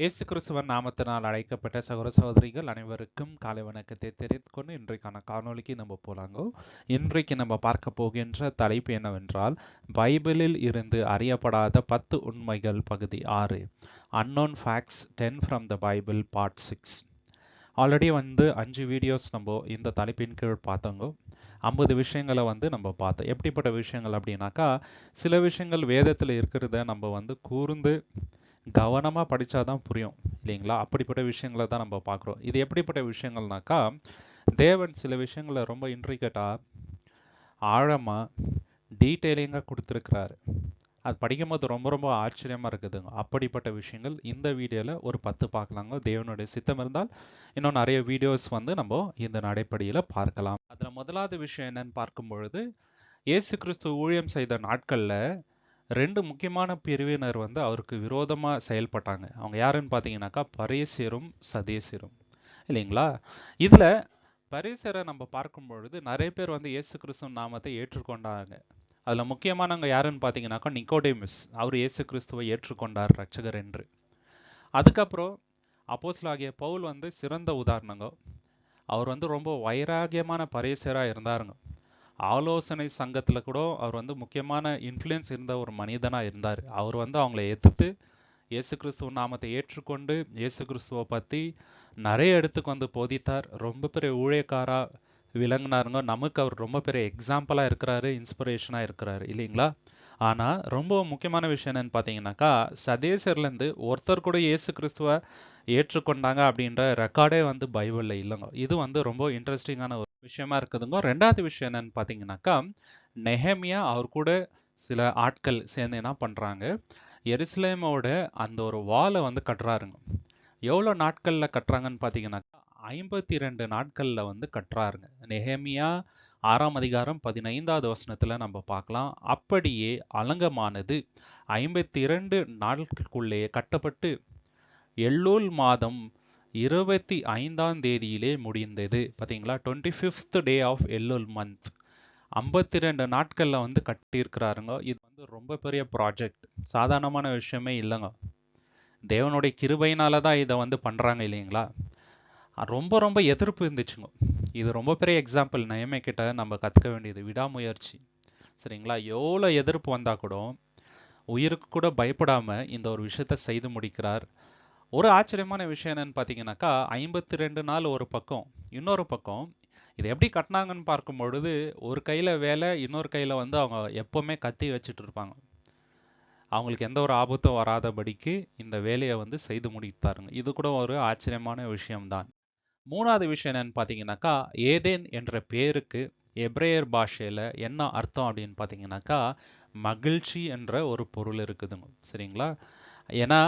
இயேசு கிறிஸ்துவன் நாமத்தினால் அழைக்கப்பட்ட சகோதர சகோதரிகள் அனைவருக்கும் காலை வணக்கத்தை தெரிவித்துக்கொண்டு இன்றைக்கான காணொளிக்கு நம்ம போலாங்கோ. இன்றைக்கு நம்ம பார்க்க போகின்ற தலைப்பு என்னவென்றால் பைபிளில் இருந்து அறியப்படாத பத்து உண்மைகள் பகுதி ஆறு. Unknown facts ten from the Bible part six already வந்து அஞ்சு வீடியோஸ் நம்ம இந்த தலைப்பின் கீழ் பார்த்தோங்கோ. ஐம்பது விஷயங்களை வந்து நம்ம பார்த்தோம். எப்படிப்பட்ட விஷயங்கள் அப்படின்னாக்கா சில விஷயங்கள் வேதத்தில் இருக்கிறத நம்ம வந்து கூர்ந்து கவனமாக படித்தா தான் புரியும் இல்லைங்களா? அப்படிப்பட்ட விஷயங்களை தான் நம்ம பார்க்குறோம். இது எப்படிப்பட்ட விஷயங்கள்னாக்கா தேவன் சில விஷயங்களை ரொம்ப இன்ட்ரிகேட்டாக ஆழமாக டீட்டெயிலிங்காக கொடுத்துருக்கிறாரு. அது படிக்கும்போது ரொம்ப ரொம்ப ஆச்சரியமாக இருக்குதுங்க அப்படிப்பட்ட விஷயங்கள் இந்த வீடியோவில் ஒரு பத்து பார்க்கலாங்க. தேவனுடைய சித்தம் இருந்தால் இன்னும் நிறைய வீடியோஸ் வந்து நம்ம இந்த நடைப்படியில் பார்க்கலாம். அதில் முதலாவது விஷயம் என்னன்னு பார்க்கும் பொழுது இயேசு கிறிஸ்து ஊழியம் செய்த நாட்களில் ரெண்டு முக்கியமான பிரிவினர் வந்து அவருக்கு விரோதமாக செயல்பட்டாங்க. அவங்க யாருன்னு பார்த்தீங்கன்னாக்கா பரேசியரும் சதேசியரும். இல்லைங்களா? இதில் பரேசியரை நம்ம பார்க்கும் பொழுது நிறைய பேர் வந்து இயேசு கிறிஸ்துவ நாமத்தை ஏற்றுக்கொண்டாங்க. அதில் முக்கியமானவங்க யாருன்னு பார்த்தீங்கன்னாக்கா நிக்கோடேமிஸ். அவர் இயேசு கிறிஸ்துவை ஏற்றுக்கொண்டார் ரட்சகர் என்று. அதுக்கப்புறம் அப்போஸ்லாகிய பவுல் வந்து சிறந்த உதாரணங்க. அவர் வந்து ரொம்ப வைராகியமான பரேசராக இருந்தாருங்க. ஆலோசனை சங்கத்தில் கூட அவர் வந்து முக்கியமான இன்ஃப்ளூயன்ஸ் இருந்த ஒரு மனிதனாக இருந்தார். அவர் வந்து அவங்கள எதிர்த்து இயேசு கிறிஸ்துவ நாமத்தை ஏற்றுக்கொண்டு இயேசு கிறிஸ்துவை பற்றி நிறைய இடத்துக்கு வந்து போதித்தார். ரொம்ப பெரிய ஊழியக்காராக விளங்கினாருங்க. நமக்கு அவர் ரொம்ப பெரிய எக்ஸாம்பிளாக இருக்கிறாரு இன்ஸ்பிரேஷனாக இருக்கிறாரு இல்லைங்களா? ஆனால் ரொம்ப முக்கியமான விஷயம் என்னன்னு பார்த்தீங்கன்னாக்கா சதேசர்லேருந்து ஒருத்தர் கூட இயேசு கிறிஸ்துவ ஏற்றுக்கொண்டாங்க அப்படின்ற ரெக்கார்டே வந்து பைபிளில் இல்லைங்க. இது வந்து ரொம்ப இன்ட்ரெஸ்டிங்கான ஒரு விஷயமா இருக்குதுங்க. ரெண்டாவது விஷயம் என்னன்னு பார்த்தீங்கன்னாக்கா நெஹமியா அவர் கூட சில ஆட்கள் சேர்ந்து என்ன பண்ணுறாங்க எருசலேமோட அந்த ஒரு வாலை வந்து கட்டுறாருங்க. எவ்வளோ நாட்களில் கட்டுறாங்கன்னு பார்த்தீங்கன்னாக்கா ஐம்பத்தி ரெண்டு நாட்களில் வந்து கட்டுறாருங்க. நெஹமியா ஆறாம் அதிகாரம் பதினைந்தாவது வசனத்தில் நம்ம பார்க்கலாம். அப்படியே அலங்கமானது ஐம்பத்தி இரண்டு நாட்களுக்குள்ளேயே கட்டப்பட்டு எள்ளூல் மாதம் இருபத்தி ஐந்தாம் தேதியிலே முடிந்தது. பார்த்தீங்களா twenty fifth day of Elul month ஐம்பத்தி ரெண்டு நாட்களில் வந்து கட்டியிருக்கிறாருங்க. இது வந்து ரொம்ப பெரிய ப்ராஜெக்ட் சாதாரணமான விஷயமே இல்லைங்க. தேவனுடைய கிருபையினால தான் இதை வந்து பண்ணுறாங்க இல்லைங்களா? ரொம்ப ரொம்ப எதிர்ப்பு இருந்துச்சுங்க. இது ரொம்ப பெரிய எக்ஸாம்பிள் நயமே கிட்ட நம்ம கற்றுக்க வேண்டியது விடாமுயற்சி. சரிங்களா? எவ்வளோ எதிர்ப்பு வந்தால் கூட உயிருக்கு கூட பயப்படாமல் இந்த ஒரு விஷயத்த செய்து முடிக்கிறார். ஒரு ஆச்சரியமான விஷயம் என்னன்னு பார்த்தீங்கன்னாக்கா ஐம்பத்தி ரெண்டு நாள் ஒரு பக்கம் இன்னொரு பக்கம். இது எப்படி கட்டினாங்கன்னு பார்க்கும் பொழுது ஒரு கையில் வேலை இன்னொரு கையில் வந்து அவங்க எப்போவுமே கத்தி வச்சுட்டு இருப்பாங்க. அவங்களுக்கு எந்த ஒரு ஆபத்தும் வராதபடிக்கு இந்த வேலையை வந்து செய்து முடித்தாருங்க இது கூட ஒரு ஆச்சரியமான விஷயம்தான். மூணாவது விஷயம் என்னன்னு பார்த்தீங்கன்னாக்கா ஏதேன் என்ற பேருக்கு எப்ரேயர் பாஷையில் என்ன அர்த்தம் அப்படின்னு பார்த்தீங்கன்னாக்கா மகிழ்ச்சி என்ற ஒரு பொருள் இருக்குதுங்க. சரிங்களா? ஏன்னா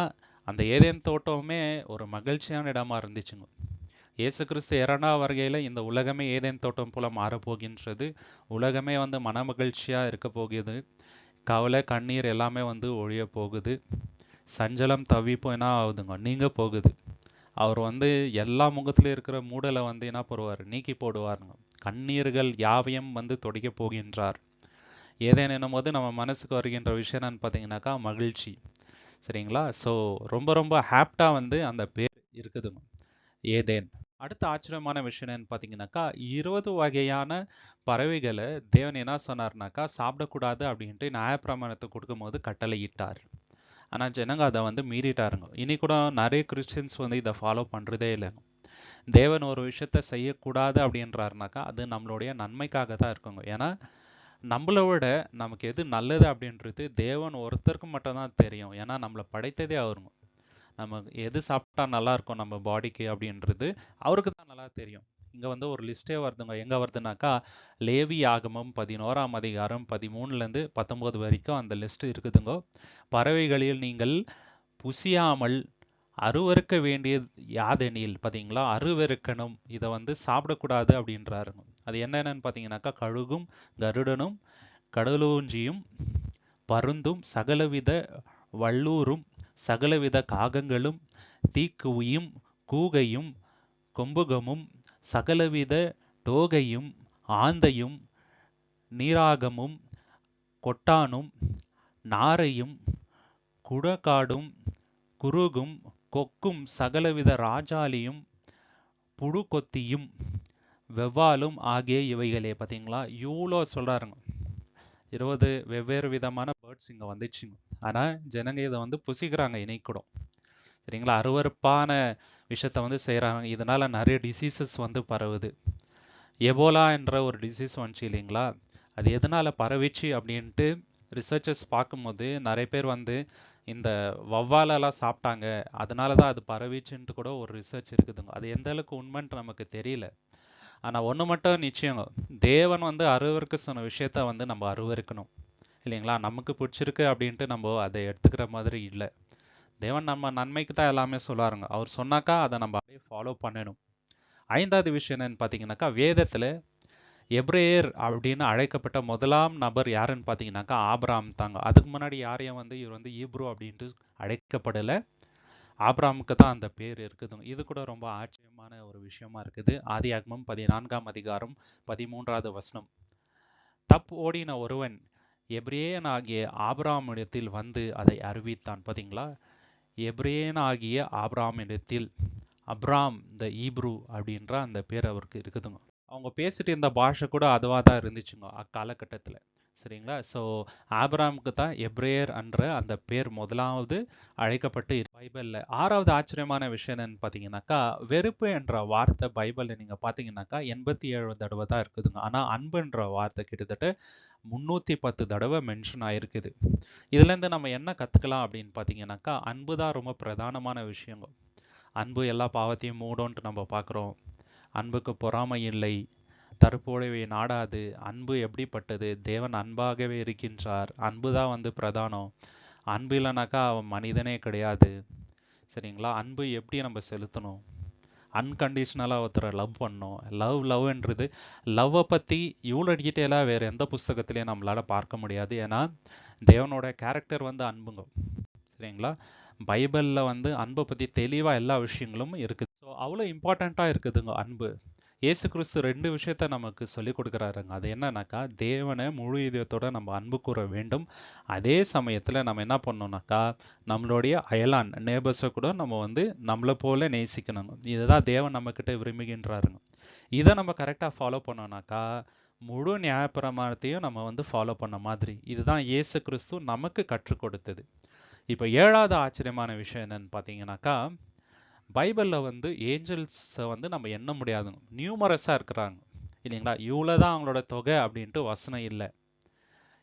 அந்த ஏதேன் தோட்டமுமே ஒரு மகிழ்ச்சியான இடமா இருந்துச்சுங்க. இயேசு கிறிஸ்து இரண்டாம் வருகையில் இந்த உலகமே ஏதேன் தோட்டம் போல மாறப்போகின்றது. உலகமே வந்து மன மகிழ்ச்சியாக இருக்க போகுது. கவலை கண்ணீர் எல்லாமே வந்து ஒழிய போகுது. சஞ்சலம் தவிப்பு என்ன ஆகுதுங்க? நீங்க போகுது. அவர் வந்து எல்லா முகத்திலும் இருக்கிற மூடலை வந்து என்ன போடுவார்? நீக்கி போடுவாருங்க. கண்ணீர்கள் யாவையும் வந்து தொடிக்க போகின்றார். ஏதேனும் போது நம்ம மனசுக்கு வருகின்ற விஷயம் என்னன்னு பார்த்தீங்கன்னாக்கா மகிழ்ச்சி. சரிங்களா? ஸோ ரொம்ப ரொம்ப ஹாப்டாக வந்து அந்த பேர் இருக்குதுங்க. ஏதேன். அடுத்த ஆச்சரியமான விஷயம் என்னன்னு பார்த்தீங்கன்னாக்கா இருபது வகையான பறவைகளை தேவன் என்ன சொன்னார்னாக்கா சாப்பிடக்கூடாது அப்படின்ட்டு நியாயப்பிரமாணத்தை கொடுக்கும்போது கட்டளையிட்டார். ஆனால் ஜனங்க அதை வந்து மீறிட்டாருங்க. இனி கூட நிறைய கிறிஸ்டின்ஸ் வந்து இதை ஃபாலோ பண்ணுறதே இல்லைங்க. தேவன் ஒரு விஷயத்த செய்யக்கூடாது அப்படின்றாருனாக்கா அது நம்மளுடைய நன்மைக்காக தான் இருக்குங்க. ஏன்னா நம்மளை விட நமக்கு எது நல்லது அப்படின்றது தேவன் ஒருத்தருக்கு மட்டும்தான் தெரியும். ஏன்னா நம்மளை படைத்ததே அவருங்க நம்ம எது சாப்பிட்டா நல்லா இருக்கும் நம்ம பாடிக்கு அப்படின்றது அவருக்கு தான் நல்லா தெரியும். இங்கே வந்து ஒரு லிஸ்ட்டே வருதுங்க. எங்கே வருதுனாக்கா லேவி ஆகமம் பதினோராம் அதிகாரம் பதிமூணுலேருந்து பத்தொம்போது வரைக்கும் அந்த லிஸ்ட் இருக்குதுங்க. பறவைகளில் நீங்கள் புசியாமல் அருவறுக்க வேண்டியது யாதெனில்? பார்த்தீங்களா அருவறுக்கணும். இதை வந்து சாப்பிடக்கூடாது அப்படின்றாருங்க. அது என்னென்னு பார்த்தீங்கன்னாக்கா கழுகும் கருடனும் கடலூஞ்சியும் பருந்தும் சகலவித வள்ளூரும் சகலவித காகங்களும் தீக்குவியும் கூகையும் கொம்புகமும் சகலவித டோகையும் ஆந்தையும் நீராகமும் கொட்டானும் நாரையும் குடக்காடும் குருகும் கொக்கும் சகலவித ராஜாலியும் புழுக்கொத்தியும் வெவ்வாலும் ஆகிய இவைகளே. பார்த்தீங்களா? இவ்வளோ சொல்கிறாருங்க இருபது வெவ்வேறு விதமான பேர்ட்ஸ் இங்கே வந்துச்சுங்க. ஆனால் ஜனங்க இதை வந்து புசிக்கிறாங்க இணைக்கூடும் சரிங்களா? அருவருப்பான விஷயத்த வந்து செய்கிறாங்க இதனால் நிறைய டிசீசஸ் வந்து பரவுது. எபோலா என்ற ஒரு டிசீஸ் வந்துச்சு இல்லைங்களா? அது எதனால் பரவிச்சு அப்படின்ட்டு ரிசர்ச்சர்ஸ் பார்க்கும்போது நிறைய பேர் வந்து இந்த வவ்வாலெல்லாம் சாப்பிட்டாங்க. அதனால தான் அது பரவிச்சுன்ட்டு கூட ஒரு ரிசர்ச் இருக்குதுங்க. அது எந்த அளவுக்கு உண்மைன்ட்டு நமக்கு தெரியல. ஆனால் ஒன்று மட்டும் நிச்சயம் தேவன் வந்து அருவருக்கு சொன்ன விஷயத்த வந்து நம்ம அருவருக்கணும். இல்லைங்களா? நமக்கு பிடிச்சிருக்கு அப்படின்ட்டு நம்ம அதை எடுத்துக்கிற மாதிரி இல்லை. தேவன் நம்ம நன்மைக்கு தான் எல்லாமே சொல்லுவாருங்க. அவர் சொன்னாக்கா அதை நம்ம அப்படியே ஃபாலோ பண்ணணும். ஐந்தாவது விஷயம் என்னன்னு பார்த்தீங்கன்னாக்கா வேதத்தில் எப்ரேயர் அப்படின்னு அழைக்கப்பட்ட முதலாம் நபர் யாருன்னு பார்த்தீங்கன்னாக்கா ஆப்ராம் தாங்க. அதுக்கு முன்னாடி யாரையும் வந்து இவர் வந்து ஈப்ரோ அப்படின்ட்டு அழைக்கப்படலை. ஆப்ராமுக்கு தான் அந்த பேர் இருக்குதுங்க. இது கூட ரொம்ப ஆச்சரியமான ஒரு விஷயமா இருக்குது. ஆதியாகமம் பதினான்காம் அதிகாரம் பதிமூன்றாவது வசனம். தப் ஓடின ஒருவன் எப்ரேயனாகிய ஆபிராமிடத்தில் வந்து அதை அறிவித்தான். பார்த்தீங்களா எப்ரேயனாகிய ஆபிராமிடத்தில் அப்ராம் த ஈப்ரூ அப்படின்ற அந்த பேர் அவருக்கு இருக்குதுங்க. அவங்க பேசிட்டு இருந்த பாஷை கூட அதுவாக தான் இருந்துச்சுங்க. அக்காலகட்டத்தில். சரிங்களா? ஸோ ஆப்ராமுக்கு தான் எப்ரேயர் என்ற அந்த பேர் முதலாவது அழைக்கப்பட்டு பைபிளில் ஆறாவது ஆச்சரியமான விஷயம் என்னன்னு பார்த்தீங்கன்னாக்கா வெறுப்பு என்ற வார்த்தை பைபிளில் நீங்கள் பார்த்தீங்கன்னாக்கா எண்பத்தி ஏழு தடவை தான் இருக்குதுங்க. ஆனால் அன்புன்ற வார்த்தை கிட்டத்தட்ட முந்நூற்றி பத்து தடவை மென்ஷன் ஆயிருக்குது. இதுலேருந்து நம்ம என்ன கற்றுக்கலாம் அப்படின்னு பார்த்தீங்கன்னாக்கா அன்பு தான் ரொம்ப பிரதானமான விஷயங்க. அன்பு எல்லா பாவத்தையும் மூடோன்ட்டு நம்ம பார்க்குறோம் அன்புக்கு பொறாமை இல்லை. தற்போடவே நாடாது அன்பு எப்படிப்பட்டது? தேவன் அன்பாகவே இருக்கின்றார். அன்பு தான் வந்து பிரதானம். அன்பு இல்லைனாக்கா அவன் மனிதனே கிடையாது. சரிங்களா? அன்பு எப்படி நம்ம செலுத்தணும்? அன்கண்டிஷ்னலாக ஒருத்தரை லவ் பண்ணோம் லவ் லவ்ன்றது லவ்வை பற்றி இவ்வளோ டீட்டெயிலாக வேறு எந்த புஸ்தகத்திலையும் நம்மளால் பார்க்க முடியாது. ஏன்னா தேவனோட கேரக்டர் வந்து அன்புங்க. சரிங்களா? பைபிளில் வந்து அன்பை பற்றி தெளிவாக எல்லா விஷயங்களும் இருக்குது. ஸோ அவ்வளோ இம்பார்ட்டண்ட்டாக இருக்குதுங்க அன்பு. இயேசு கிறிஸ்து ரெண்டு விஷயத்த நமக்கு சொல்லிக் கொடுக்குறாருங்க. அது என்னன்னாக்கா தேவனை முழு இதயத்தோட நம்ம அன்பு கூற வேண்டும். அதே சமயத்தில் நம்ம என்ன பண்ணோம்னாக்கா நம்மளுடைய அயலான் நேபர்ஸை கூட நம்ம வந்து நம்மளை போல நேசிக்கணுங்க. இதுதான் தேவன் நம்மக்கிட்ட விரும்புகின்றாருங்க. இதை நம்ம கரெக்டாக ஃபாலோ பண்ணோம்னாக்கா முழு நியாயப்பிரமாணத்தையும் நம்ம வந்து ஃபாலோ பண்ண மாதிரி. இதுதான் இயேசு கிறிஸ்து நமக்கு கற்றுக் கொடுத்தது. இப்போ ஏழாவது ஆச்சரியமான விஷயம் என்னன்னு பார்த்தீங்கன்னாக்கா பைபிளில் வந்து ஏஞ்சல்ஸை வந்து நம்ம எண்ண முடியாதுங்க நியூமரஸாக இருக்கிறாங்க. இல்லைங்களா? இவ்வளோ தான் அவங்களோட தொகை அப்படின்ட்டு வசனம் இல்லை.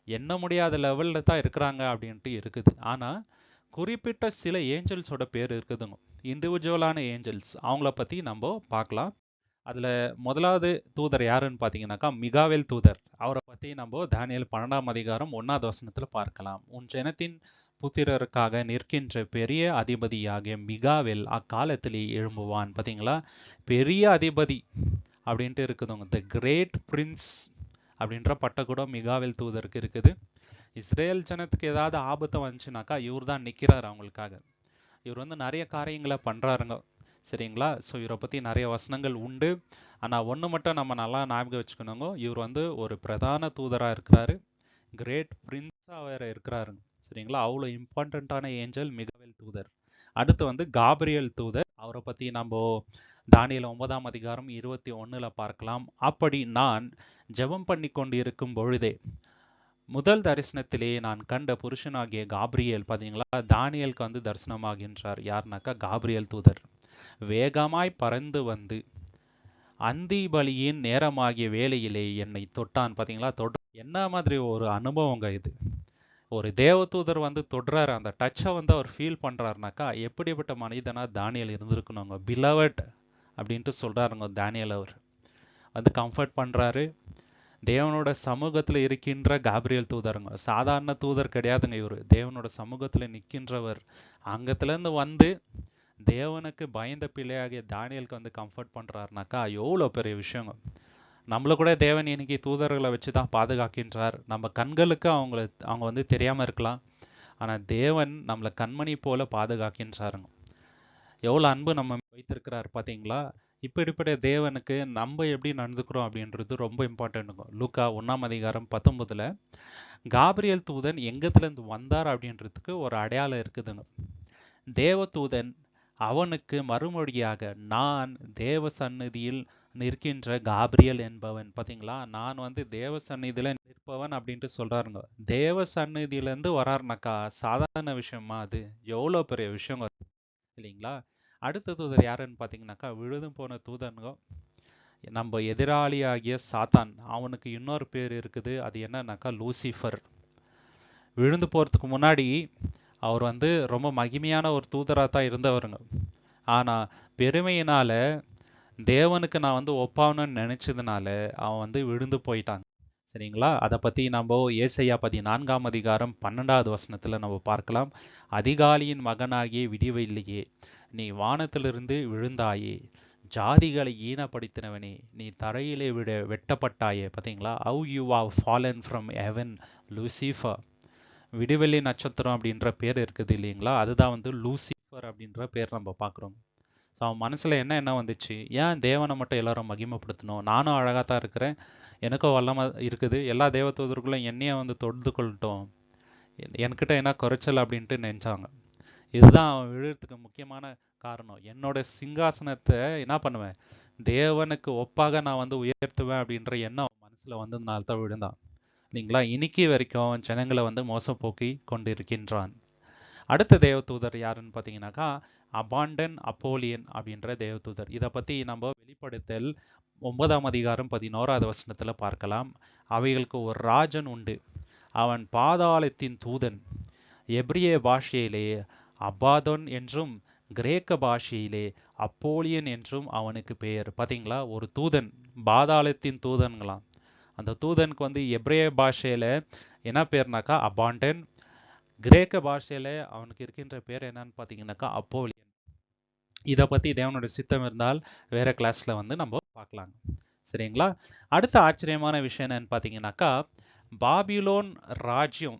எண்ண முடியாத லெவலில் தான் இருக்கிறாங்க அப்படின்ட்டு இருக்குது. ஆனால் குறிப்பிட்ட சில ஏஞ்சல்ஸோட பேர் இருக்குதுங்க. இண்டிவிஜுவலான ஏஞ்சல்ஸ். அவங்கள பற்றி நம்ம பார்க்கலாம். அதில் முதலாவது தூதர் யாருன்னு பார்த்தீங்கன்னாக்கா மிகாவேல் தூதர். அவரை பற்றி நம்ம தானியல் பன்னெண்டாம் அதிகாரம் ஒன்றாவது வசனத்தில் பார்க்கலாம். உன் ஜனத்தின் புத்திரருக்காக நிற்கின்ற பெரிய அதிபதியாகிய மிகாவில் அக்காலத்திலே எழும்புவான். பார்த்தீங்களா பெரிய அதிபதி அப்படின்ட்டு இருக்குதுங்க த கிரேட் பிரின்ஸ் அப்படின்ற பட்டக்கூடம் மிகாவில் தூதருக்கு இருக்குது. இஸ்ரேல் ஜனத்துக்கு ஏதாவது ஆபத்து வந்துச்சுனாக்கா இவர் தான் நிற்கிறார் அவங்களுக்காக. இவர் வந்து நிறைய காரியங்களை பண்ணுறாருங்க சரிங்களா? ஸோ இவரை பற்றி நிறைய வசனங்கள் உண்டு. ஆனால் ஒன்று மட்டும் நம்ம நல்லா ஞாபகம் வச்சுக்கணுங்க. இவர் வந்து ஒரு பிரதான தூதராக இருக்கிறாரு. கிரேட் பிரின்ஸாக வேறு இருக்கிறாருங்க. சரிங்களா? அவ்வளோ இம்பார்ட்டண்ட்டான ஏஞ்சல் மிகவேல் தூதர். அடுத்து வந்து காபிரியல் தூதர். அவரை பற்றி நம்ம தானியல் ஒன்பதாம் அதிகாரம் இருபத்தி ஒன்றில் பார்க்கலாம். அப்படி நான் ஜெபம் பண்ணி கொண்டு இருக்கும் பொழுதே முதல் தரிசனத்திலே நான் கண்ட புருஷனாகிய காப்ரியல் பார்த்தீங்களா தானியலுக்கு வந்து தரிசனமாகின்றார். யாருனாக்கா? காப்ரியல் தூதர். வேகமாய் பறந்து வந்து அந்தி பலியின் நேரமாகிய வேலையிலே என்னை தொட்டான். பார்த்தீங்களா தொட் என்ன மாதிரி ஒரு அனுபவங்க இது? ஒரு தேவதூதர் வந்து தொடுறாரு அந்த டச்சை வந்து அவர் ஃபீல் பண்ணுறாருனாக்கா எப்படிப்பட்ட மனிதனாக தானியல் இருந்திருக்கணுங்க? பிலவட் அப்படின்ட்டு சொல்கிறாருங்க தானியல் அவர். வந்து கம்ஃபர்ட் பண்ணுறாரு தேவனோட சமூகத்தில் இருக்கின்ற காப்ரியல் தூதருங்க. சாதாரண தூதர் கிடையாதுங்க இவர். தேவனோட சமூகத்தில் நிற்கின்றவர் அங்கத்துலேருந்து வந்து தேவனுக்கு பயந்த பிள்ளையாகிய தானியலுக்கு வந்து கம்ஃபர்ட் பண்ணுறாருனாக்கா எவ்வளோ பெரிய விஷயங்க. நம்மள கூட தேவன் இன்னைக்கு தூதர்களை வச்சு தான் பாதுகாக்கின்றார். நம்ம கண்களுக்கு அவங்கள அவங்க வந்து தெரியாமல் இருக்கலாம். ஆனால் தேவன் நம்மளை கண்மணி போல பாதுகாக்கின்றாருங்க. எவ்வளோ அன்பு நம்ம வைத்திருக்கிறார் பார்த்தீங்களா இப்படிப்பட்ட தேவனுக்கு நம்ம எப்படி நடந்துக்கிறோம் அப்படின்றது ரொம்ப இம்பார்ட்டண்ட்டுங்க லூக்கா ஒன்றாம் அதிகாரம் பத்தொன்பதுல காபிரியல் தூதன் எங்கத்துலேருந்து வந்தார்? அப்படின்றதுக்கு ஒரு அடையாளம் இருக்குதுங்க. தேவதூதன் அவனுக்கு மறுமொழியாக நான் தேவ சந்நிதியில் நிற்கின்ற காப்ரியல் என்பவன். பார்த்தீங்களா நான் வந்து தேவ சந்நிதியில நிற்பவன் அப்படின்ட்டு சொல்றாருங்க. தேவ சந்நிதியில இருந்து வராருனாக்கா சாதாரண விஷயமா அது? எவ்வளவு பெரிய விஷயம் இல்லைங்களா? அடுத்த தூதர் யாருன்னு பார்த்தீங்கன்னாக்கா விழுதும் போன தூதனுங்க. நம்ம எதிராளி ஆகிய சாத்தான். அவனுக்கு இன்னொரு பேர் இருக்குது. அது என்னன்னாக்கா லூசிஃபர். விழுந்து போறதுக்கு முன்னாடி அவர் வந்து ரொம்ப மகிமையான ஒரு தூதராக தான் இருந்தவருங்க. ஆனா பெருமையினால தேவனுக்கு நான் வந்து ஒப்பாவணும்னு நினைச்சதுனால அவன் வந்து விழுந்து போயிட்டாங்க. சரிங்களா? அதை பத்தி நம்ம ஏசையா பதினான்காம் அதிகாரம் பன்னெண்டாவது வசனத்துல நம்ம பார்க்கலாம். அதிகாலியின் மகனாகிய விடிவில்லையே நீ வானத்திலிருந்து விழுந்தாயே ஜாதிகளை ஈனப்படுத்தினவனே நீ தரையிலே விட வெட்டப்பட்டாயே. பார்த்தீங்களா how you have fallen from heaven Lucifer விடுவெள்ளி நட்சத்திரம் அப்படின்ற பேர் இருக்குது இல்லைங்களா? அதுதான் வந்து லூசிஃபர் அப்படின்ற பேர் நம்ம பார்க்குறோம். ஸோ அவன் மனசில் என்ன என்ன வந்துச்சு? ஏன் தேவனை மட்டும் எல்லாரும் மகிமைப்படுத்தணும்? நானும் அழகாக தான் இருக்கிறேன். எனக்கும் வல்லமாக இருக்குது. எல்லா தேவதூதர்களும் என்னையே வந்து தொடுத்து கொள்ளட்டும். என்கிட்ட என்ன குறைச்சல் அப்படின்ட்டு நினச்சாங்க. இதுதான் அவன் விழுறதுக்கு முக்கியமான காரணம். என்னோட சிங்காசனத்தை என்ன பண்ணுவேன்? தேவனுக்கு ஒப்பாக நான் வந்து உயர்த்துவேன் அப்படின்ற எண்ணம் மனசில் வந்ததுனால தான் விழுந்தான். இல்லைங்களா? இன்னைக்கு வரைக்கும் ஜனங்களை வந்து மோசம் போக்கி கொண்டு இருக்கின்றான் அடுத்த தேவதூதர் யாருன்னு பார்த்தீங்கன்னாக்கா அபாண்டன் அப்போலியன் அப்படின்ற தேவதூதர். இதை பத்தி நம்ம வெளிப்படுத்தல் ஒன்பதாம் அதிகாரம் பதினோராவது வசனத்துல பார்க்கலாம். அவைகளுக்கு ஒரு ராஜன் உண்டு. அவன் பாதாளத்தின் தூதன். எப்ரிய பாஷையிலே அபாதன் என்றும் கிரேக்க பாஷையிலே அப்போலியன் என்றும் அவனுக்கு பெயர். பாத்தீங்களா? ஒரு தூதன். பாதாளத்தின் தூதன்களாம். அந்த தூதனுக்கு வந்து எப்ரிய பாஷையில என்ன பேர்னாக்கா? அபாண்டன். கிரேக்க பாஷையில அவனுக்கு இருக்கின்ற பேர் என்னன்னு பார்த்தீங்கன்னாக்கா அப்போலி இதை பற்றி தேவனோட சித்தம் இருந்தால் வேறு கிளாஸில் வந்து நம்ம பார்க்கலாம். சரிங்களா? அடுத்த ஆச்சரியமான விஷயம் என்னன்னு பார்த்தீங்கன்னாக்கா பாபிலோன் ராஜ்யம்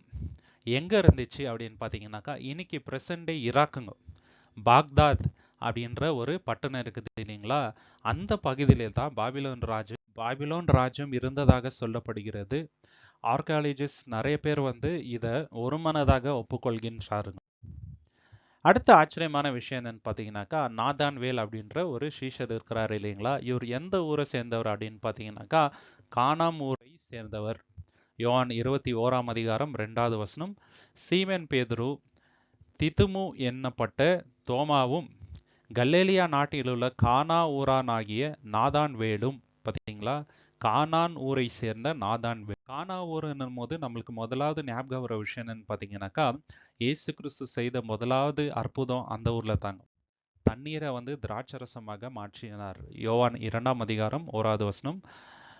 எங்கே இருந்துச்சு அப்படின்னு பார்த்தீங்கன்னாக்கா இன்னைக்கு பிரசன்ட் ஈராக்குங்க பாக்தாத் அப்படின்ற ஒரு பட்டணம் இருக்குது இல்லைங்களா? அந்த பகுதியிலே தான் பாபிலோன் ராஜ்யம் பாபிலோன் ராஜ்யம் இருந்ததாக சொல்லப்படுகிறது. ஆர்காலஜிஸ்ட் நிறைய பேர் வந்து இதை ஒருமனதாக ஒப்புக்கொள்கின்றாருங்க. அடுத்த ஆச்சரியமான விஷயம் என்னன்னு பார்த்தீங்கன்னாக்கா நாதான்வேல் அப்படின்ற ஒரு சீஷர் இருக்கிறார் இல்லைங்களா? இவர் எந்த ஊரை சேர்ந்தவர் அப்படின்னு பார்த்தீங்கன்னாக்கா காணாம் ஊரை சேர்ந்தவர். யோவான் இருபத்தி ஓராம் அதிகாரம் ரெண்டாவது வசனம். சீமன் பேதுரு திதுமு என்னப்பட்ட தோமாவும் கல்லேலியா நாட்டிலுள்ள கானா ஊரானாகிய நாதான் வேலும் பார்த்தீங்களா? கானான் ஊரை சேர்ந்த நாதான் கானா ஊர் போது நம்மளுக்கு முதலாவது ஞாபகம் வர விஷயம் என்னன்னு பார்த்தீங்கன்னாக்கா இயேசு கிறிஸ்து செய்த முதலாவது அற்புதம் அந்த ஊர்ல தாங்க தண்ணீரை வந்து திராட்சரசமாக மாற்றினார். யோவான் இரண்டாம் அதிகாரம் ஓராவது வசனம்.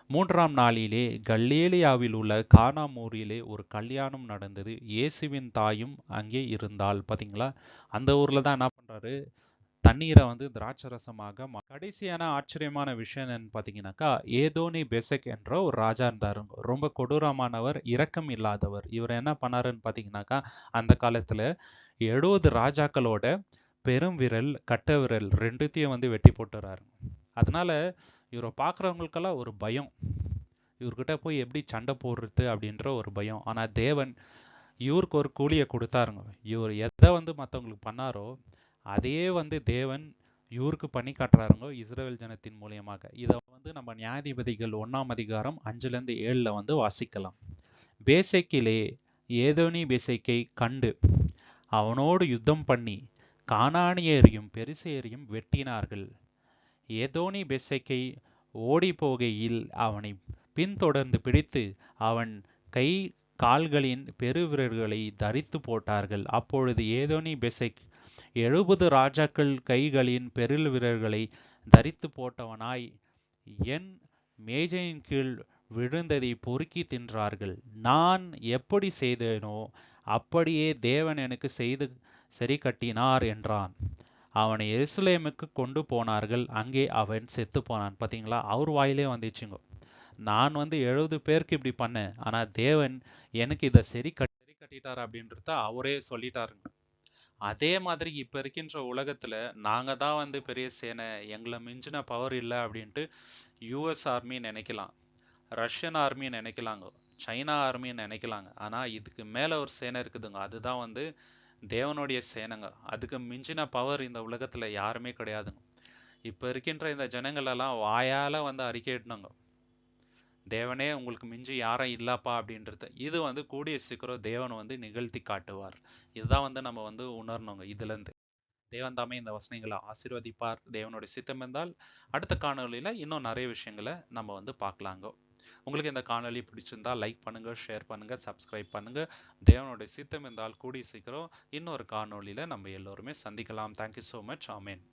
மூன்றாம் நாளிலே கல்லேலியாவில் உள்ள கானாமூரிலே ஒரு கல்யாணம் நடந்தது. இயேசுவின் தாயும் அங்கே இருந்தாள். பார்த்தீங்களா அந்த ஊர்ல தான் என்ன பண்றாரு? தண்ணீரை வந்து திராட்சை ரசமாக கடைசியான ஆச்சரியமான விஷயம் என்னன்னு பார்த்தீங்கன்னாக்கா ஏதோனி பெசக் என்ற ஒரு ராஜா இருந்தாருங்க ரொம்ப கொடூரமானவர் இரக்கம் இல்லாதவர். இவர் என்ன பண்ணாருன்னு பார்த்தீங்கன்னாக்கா அந்த காலத்துல எழுபது ராஜாக்களோட பெரும் விரல் கட்ட விரல் ரெண்டுத்தையும் வந்து வெட்டி போட்டுறாரு. அதனால இவரை பார்க்குறவங்களுக்கெல்லாம் ஒரு பயம். இவர்கிட்ட போய் எப்படி சண்டை போடுறது அப்படின்ற ஒரு பயம். ஆனா தேவன் இவருக்கு ஒரு கூலியை கொடுத்தாருங்க. இவர் எதை வந்து மற்றவங்களுக்கு பண்ணாரோ அதையே வந்து தேவன் இவருக்கு பண்ணி காட்டுறாருங்க இஸ்ரேல் ஜனத்தின் மூலியமாக. இதை வந்து நம்ம நியாயாதிபதிகள் ஒன்றாம் அதிகாரம் அஞ்சுல இருந்து ஏழுல வந்து வாசிக்கலாம். பேசைக்கிலே ஏதோனி பேசைக்கை கண்டு அவனோடு யுத்தம் பண்ணி காணானியரையும் பெரிசேரையும் வெட்டினார்கள். ஏதோனி பெசைக்கை ஓடி போகையில் அவனை பின்தொடர்ந்து பிடித்து அவன் கை கால்களின் பெருவிரல்களை தரித்து போட்டார்கள். அப்பொழுது ஏதோனி பெசைக் எழுபது ராஜாக்கள் கைகளின் பெருவிரல்களை தரித்து போட்டவனாய் என் மேஜையின் கீழ் விழுந்ததை பொறுக்கி தின்றார்கள். நான் எப்படி செய்தேனோ அப்படியே தேவன் எனக்கு செய்து சரி கட்டினார் என்றான். அவனை எருசலேமுக்கு கொண்டு போனார்கள். அங்கே அவன் செத்து போனான். பார்த்தீங்களா அவர் வாயிலே வந்துச்சுங்க. நான் வந்து எழுபது பேருக்கு இப்படி பண்ணேன். ஆனால் தேவன் எனக்கு இதை சரி கட்டி சரி கட்டிட்டார் அப்படின்றத அவரே சொல்லிட்டாருங்க. அதே மாதிரி இப்ப இருக்கின்ற உலகத்துல நாங்க தான் வந்து பெரிய சேனை எங்களை மிஞ்சின பவர் இல்லை அப்படின்ட்டு யூஎஸ் ஆர்மி நினைக்கலாம். ரஷ்யன் ஆர்மி நினைக்கலாங்க. சைனா ஆர்மி நினைக்கலாங்க. ஆனா இதுக்கு மேல ஒரு சேனை இருக்குதுங்க. அதுதான் வந்து தேவனுடைய சேனங்க. அதுக்கு மிஞ்சின பவர் இந்த உலகத்துல யாருமே கிடையாதுங்க. இப்ப இருக்கின்ற இந்த ஜனங்கள் எல்லாம் வாயால வந்து அறிக்கையிடணுங்க. தேவனே உங்களுக்கு மிஞ்சி யாரும் இல்லப்பா அப்படின்றது. இது வந்து கூடிய சீக்கிரம் தேவன் வந்து நிகழ்த்தி காட்டுவார். இதுதான் வந்து நம்ம வந்து உணரணுங்க இதுலேருந்து. தேவன் தாமே இந்த வசனங்களை ஆசீர்வதிப்பார். தேவனுடைய சித்தம் இருந்தால் அடுத்த காணொலியில் இன்னும் நிறைய விஷயங்களை நம்ம வந்து பார்க்கலாங்க. உங்களுக்கு இந்த காணொலி பிடிச்சிருந்தா லைக் பண்ணுங்க ஷேர் பண்ணுங்க சப்ஸ்கிரைப் பண்ணுங்க. தேவனுடைய சித்தம் இருந்தால் கூடிய சீக்கிரம் இன்னொரு காணொளியில நம்ம எல்லோருமே சந்திக்கலாம். Thank you so much amen.